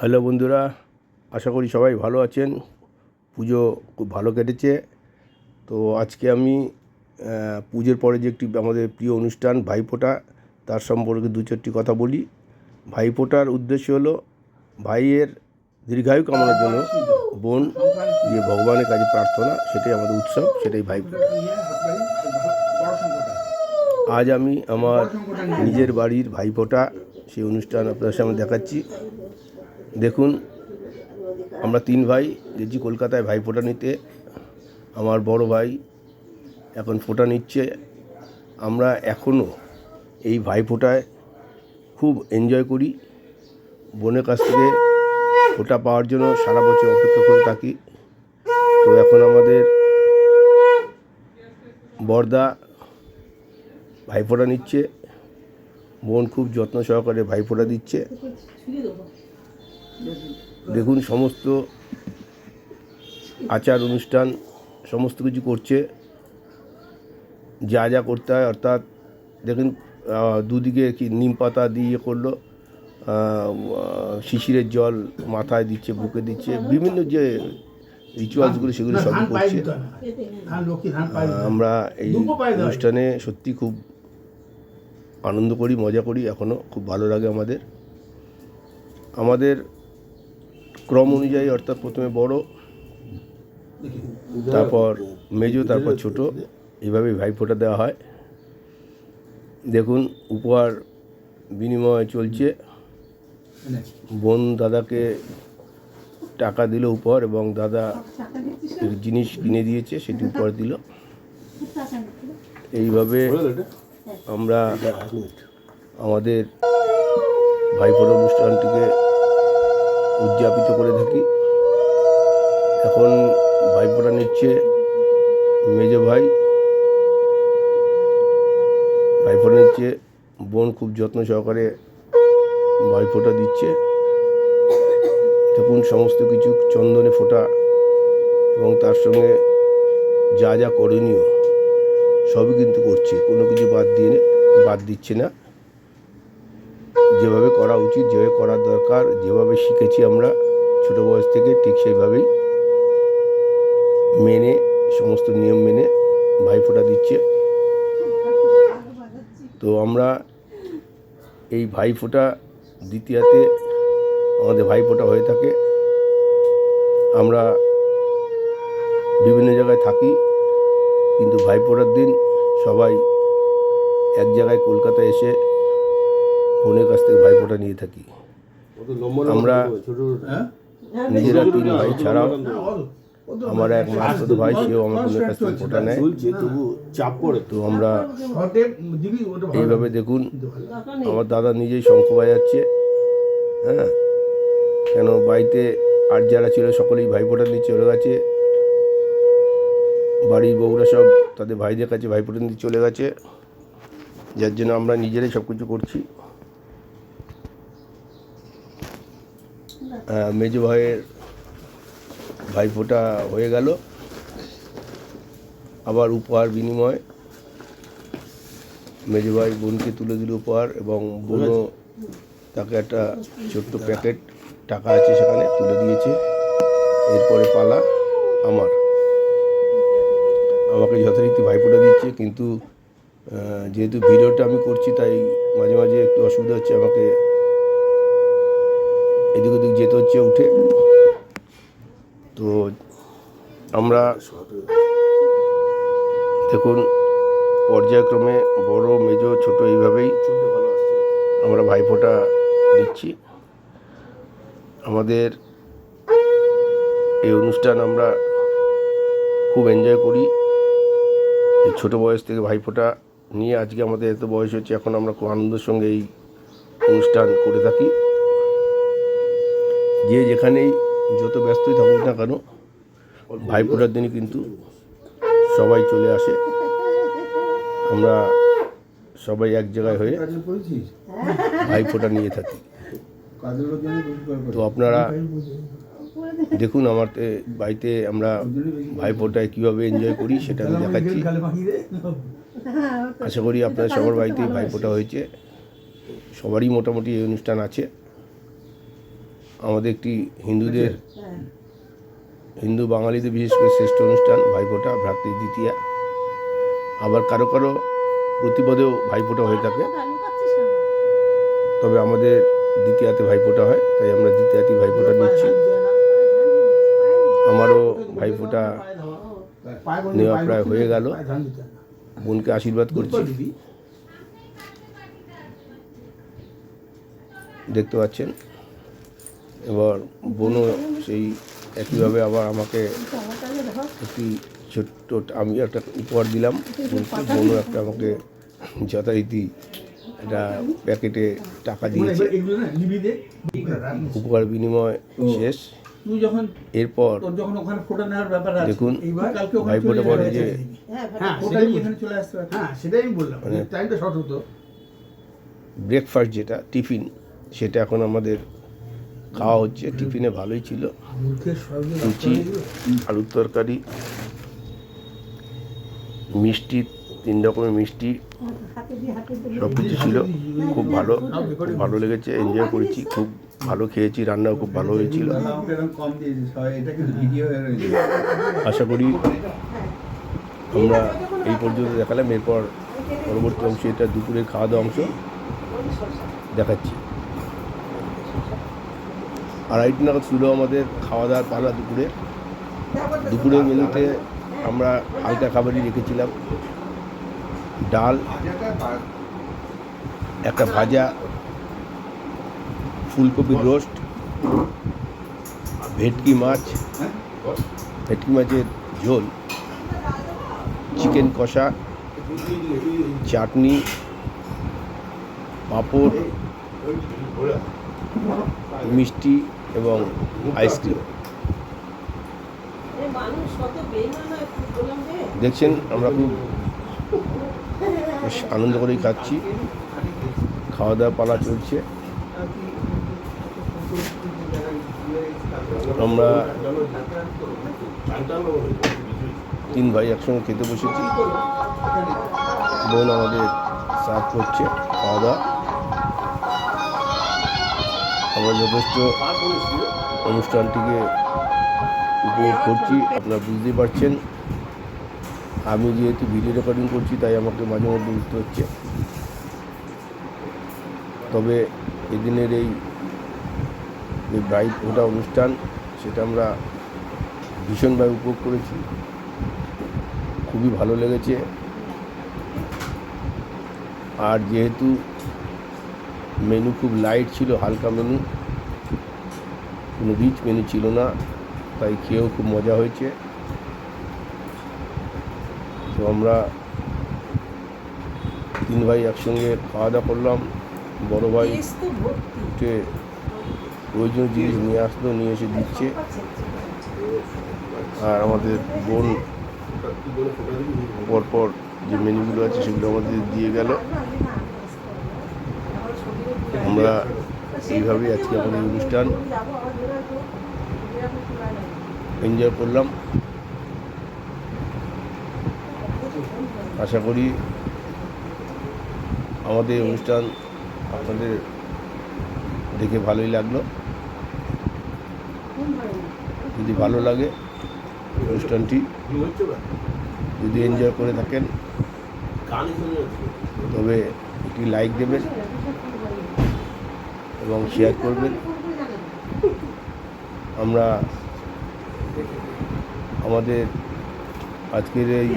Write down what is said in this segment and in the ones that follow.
Hello বন্ধুরা, আশা করি সবাই ভালো আছেন। পুজো খুব ভালো কেটেছে। তো আজকে আমি পুজোর পরে যে একটি আমাদের প্রিয় অনুষ্ঠান, ভাইফোঁটা, তার সম্পর্কে দু চারটি কথা বলি। ভাইফোঁটার উদ্দেশ্য হলো ভাইয়ের দীর্ঘায়ু কামনার জন্য বোন যে ভগবানের কাছে প্রার্থনা, সেটাই আমাদের উৎসব, সেটাই ভাইফোঁটা। আজ আমি আমার নিজের বাড়ির ভাইফোঁটা, সেই অনুষ্ঠান আপনার সামনে দেখাচ্ছি। দেখুন, আমরা তিন ভাই, গেছি কলকাতায় ভাই ফোঁটা নিতে। আমার বড় ভাই এখন ফোঁটা নিচ্ছে। আমরা এখনও এই ভাই ফোঁটায় খুব এনজয় করি। বোনের কাছ থেকে ফোঁটা পাওয়ার জন্য সারা বছর অপেক্ষা করে থাকি। তো এখন আমাদের বর্দা ভাইফোঁটা নিচ্ছে। বোন খুব যত্ন সহকারে ভাইফোঁটা দিচ্ছে। দেখুন সমস্ত আচার অনুষ্ঠান সমস্ত কিছু করছে। যা যা করতে হয় অর্থাৎ দেখুন দুদিকে কি নিম পাতা দিয়ে ইয়ে করল শিশিরের জল মাথায় দিচ্ছে বুকে দিচ্ছে বিভিন্ন যে রিচুয়ালসগুলো সেগুলো সবই করছে। আমরা এই। অনুষ্ঠানে সত্যি খুব আনন্দ করি মজা করি এখনও খুব ভালো লাগে আমাদের। আমাদের ক্রম অনুযায়ী, অর্থাৎ প্রথমে বড়, তারপর মেজো, তারপর ছোট এইভাবে ভাইফোঁটা দেওয়া হয়। দেখুন, উপহার বিনিময় চলছে। বোন দাদাকে টাকা দিল উপহার এবং দাদা জিনিস কিনে দিয়েছে, সেটি উপহার দিল। এইভাবে আমরা আমাদের ভাইফোঁটা অনুষ্ঠানটিকে উদযাপিত করে থাকি। এখন ভাইফোঁটা নিচ্ছে মেজো ভাই। ভাইফোঁটা নিচ্ছে বোন খুব যত্ন সহকারে ভাইফোঁটা দিচ্ছে। দেখুন সমস্ত কিছু চন্দনে ফোঁটা এবং তার সঙ্গে যা যা করণীয় সবই কিন্তু করছে। কোনো কিছু বাদ দিয়ে বাদ দিচ্ছে না। যেভাবে করা উচিত, যেভাবে করার দরকার, যেভাবে শিখেছি আমরা ছোটো বয়স থেকে ঠিক সেইভাবেই মেনে, সমস্ত নিয়ম মেনে ভাইফোঁটা দিচ্ছে। তো আমরা এই ভাইফোঁটা দ্বিতীয়াতে আমাদের ভাইফোঁটা হয়ে থাকে। আমরা বিভিন্ন জায়গায় থাকি, কিন্তু ভাইফোঁটার দিন সবাই এক জায়গায় কলকাতায় এসে বোনের কাছ থেকে ভাইফোঁটা নিয়ে থাকি। আমরা হ্যাঁ? নিজেরা তিন ভাই ছাড়াও আমার এক মাসুদ ভাই সেও আমার বোনের কাছ থেকে ফোঁটা নেয়। তো আমরা শর্টে দিবি ওটা ভালো। এইভাবে দেখুন আমার দাদা নিজেই শঙ্খ বাজাচ্ছে। হ্যাঁ? কেন বাড়িতে আর যারা ছিল সকলেই ভাইফোঁটা নিয়ে চলে গেছে। বাড়ির বউরা সব তাদের ভাইদের কাছে ভাইফোঁটা নিয়ে চলে গেছে। যার জন্য আমরা নিজেরাই সব কিছু করছি। মেজো ভাইয়ের ভাইফোঁটা হয়ে গেল। আবার উপহার বিনিময়। মেজো ভাই বোনকে তুলে দিল উপহার এবং বোনও তাকে একটা ছোট্ট প্যাকেট টাকা আছে সেখানে তুলে দিয়েছে। এরপরে পালা আমার। আমাকে যথারীতি ভাইফোঁটা দিচ্ছে কিন্তু যেহেতু ভিডিওটা আমি করছি তাই মাঝে মাঝে একটু অসুবিধা হচ্ছে আমাকে এদিক ওদিক যেতে হচ্ছে উঠে। তো আমরা দেখুন, পর্যায়ক্রমে বড়, মেজো, ছোট এইভাবেই আমরা ভাইফোঁটা দিচ্ছি। আমাদের এই অনুষ্ঠান আমরা খুব এনজয় করি। এই ছোটো বয়স থেকে ভাইফোঁটা নিয়ে আজকে আমাদের এত বয়স হচ্ছে, এখন আমরা খুব আনন্দের সঙ্গে এই অনুষ্ঠান করে থাকি। যে যেখানেই যত ব্যস্তই থাকুক না কেন ভাইফোঁটার দিনই কিন্তু সবাই চলে আসে। আমরা সবাই এক জায়গায় হয়ে ভাইফোঁটা নিয়ে থাকি। তো আপনারা দেখুন আমার বাড়িতে আমরা ভাইফোঁটায় কীভাবে এনজয় করি সেটা আমি দেখাচ্ছি। আশা করি আপনার সবার বাড়িতেই ভাইফোঁটা হয়েছে। সবারই মোটামুটি এই অনুষ্ঠান আছে। আমাদের একটি হিন্দুদের হিন্দু বাঙালিদের বিশেষ করে শ্রেষ্ঠ অনুষ্ঠান ভাইফোঁটা ভ্রাতৃ দ্বিতীয়া। আবার কারও কারও প্রতিপদেও ভাইফোঁটা হয়ে থাকে। তবে আমাদের দ্বিতীয়াতে ভাইফোঁটা হয় তাই আমরা দ্বিতীয়াতে ভাইফোঁটা নিচ্ছি। আমারও ভাইফোঁটা নেওয়া প্রায় হয়ে গেল। বোনকে আশীর্বাদ করছি। দেখতে পাচ্ছেন? এবার বোনও সেই একইভাবে আবার আমাকে একটি ছোট্ট আমি একটা উপহার দিলাম। বোনও একটা আমাকে যথারীতি একটা প্যাকেটে টাকা দিয়েছে। উপহার বিনিময় শেষ। এরপর তোর যখন ওখানে ফটো নেওয়ার ব্যাপার আছে দেখুন, এইবার কালকে ওখানে পরে যে হ্যাঁ হ্যাঁ বললাম। মানে- টাইমটা শর্ট হতো। ব্রেকফাস্ট যেটা টিফিন সেটা এখন আমাদের খাওয়া হচ্ছে, টিফিনে ভালোই ছিল। লুচি আলুর তরকারি, মিষ্টি, তিন রকমের মিষ্টি সব কিছু ছিল। খুব ভালো খুব ভালো লেগেছে এনজয় করেছি, খুব ভালো খেয়েছি, রান্নাও খুব ভালো হয়েছিল। হয় হয়ে আশা করি আমরা এই পর্যন্ত দেখালাম, এরপর পরবর্তী অংশে এটা দুপুরের খাওয়া দাওয়া অংশ দেখাচ্ছি। আড়াইটি নাগাদ শুরু আমাদের খাওয়া দাওয়ার পালা দুপুরে। দুপুরের মেনুতে আমরা হালকা খাবারই রেখেছিলাম। ডাল, একটা ভাজা, ফুলকপির রোস্ট, ভেটকি মাছ, ভেটকি মাছের ঝোল, চিকেন কষা, চাটনি, পাঁপড় মিষ্টি এবং আইসক্রিম দেখছেন আমরা খুব বেশ আনন্দ করেই খাচ্ছি। খাওয়া দাওয়া পালা চলছে। আমরা তিন ভাই একসঙ্গে খেতে বসেছি। বোন আমাদের সার্ভ করছে খাওয়া দাওয়া আমরা যথেষ্ট অনুষ্ঠানটিকে উপভোগ করছি। আপনারা বুঝতেই পারছেন। আমি যেহেতু ভিডিও রেকর্ডিং করছি, তাই আমাকে মাঝে মধ্যে উঠতে হচ্ছে। তবে এদিনের এই যে ব্রাইড ওটা অনুষ্ঠান, সেটা আমরা ভীষণভাবে উপভোগ করেছি। খুবই ভালো লেগেছে। আর যেহেতু মেনু খুব লাইট ছিল, হালকা মেনু। কোনো রিচ মেনু ছিল না, তাই খেয়েও খুব মজা হয়েছে। তো আমরা তিন ভাই একসঙ্গে খাওয়া দাওয়া করলাম। বড় ভাই প্রয়োজনীয় জিনিস নিয়ে আসলো, নিয়ে এসে দিচ্ছে। আর আমাদের বোন পরপর যে মেনুগুলো আছে সেগুলো আমাদের দিয়ে গেল। আমরা এইভাবেই আজকে আমাদের অনুষ্ঠান এনজয় করলাম। আশা করি আমাদের অনুষ্ঠান আপনাদের দেখে ভালোই লাগল। যদি ভালো লাগে অনুষ্ঠানটি, যদি এনজয় করে থাকেন, তবে একটি লাইক দেবেন। এবং শেয়ার করবেন। আমরা আমাদের আজকের এই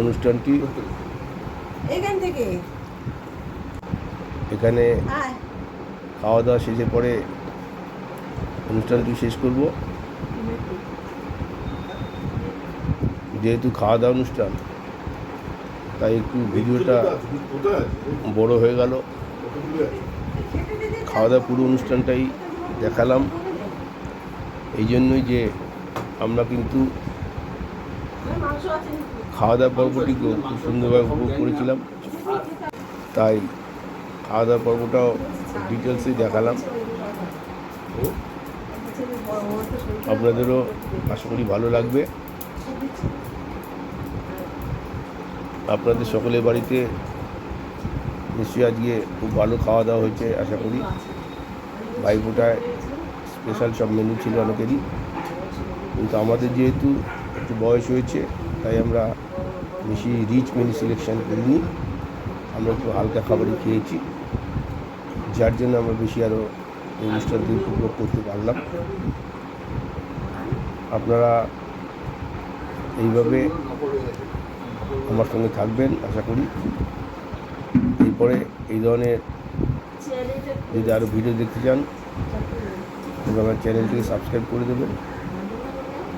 অনুষ্ঠানটি এখান থেকে। এখানে খাওয়া দাওয়া শেষে পরে অনুষ্ঠানটি শেষ করব। যেহেতু খাওয়া দাওয়া অনুষ্ঠান তাই একটু ভিডিওটা বড় হয়ে গেল। খাওয়া দাওয়া পুরো অনুষ্ঠানটাই দেখালাম। এই জন্যই যে আমরা কিন্তু খাওয়া দাওয়া পর্বটিকেও খুব সুন্দরভাবে উপভোগ করেছিলাম। তাই খাওয়া দাওয়া পর্বটাও ডিটেলসে দেখালাম। আপনাদেরও আশা করি ভালো লাগবে। আপনাদের সকলের বাড়িতে নিশ্চয়ই আজকে খুব ভালো খাওয়া দাওয়া হয়েছে, আশা করি। ভাইফোঁটায় স্পেশাল সব মেনু ছিল অনেকেরই। কিন্তু আমাদের যেহেতু একটু বয়স হয়েছে, তাই আমরা বেশি রিচ মেনু সিলেকশন করিনি। আমরা একটু হালকা খাবারই খেয়েছি। যার জন্য আমরা বেশি আরও এই অনুষ্ঠানটি উপভোগ করতে পারলাম। আপনারা এইভাবে আমার সঙ্গে থাকবেন, আশা করি। এরপরে এই ধরনের যদি আরও ভিডিও দেখতে চান তবে আমার চ্যানেলটিকে সাবস্ক্রাইব করে দেবেন,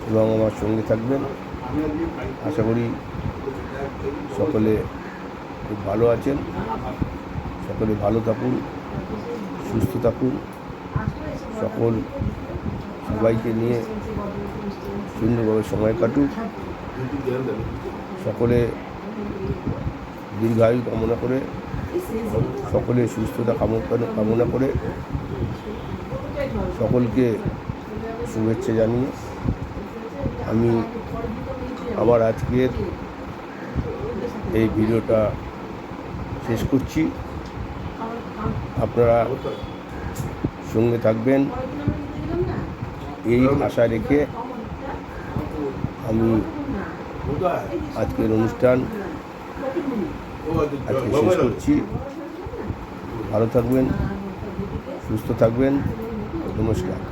এবং আমার সঙ্গে থাকবেন। আশা করি সকলে খুব ভালো আছেন। সকলে ভালো থাকুন, সুস্থ থাকুন। সকল সবাইকে নিয়ে সুন্দরভাবে সময় কাটুক। সকলে দীর্ঘায়ু কামনা করে সকলে সুস্থতা কামনা কামনা করে সকলকে শুভেচ্ছা জানিয়ে আমি আমার আজকের এই ভিডিওটা শেষ করছি। আপনারা সঙ্গে থাকবেন। এই আশা রেখে আমি আজকের অনুষ্ঠান আজকে শেষ করছি। ভালো থাকবেন সুস্থ থাকবেন। নমস্কার।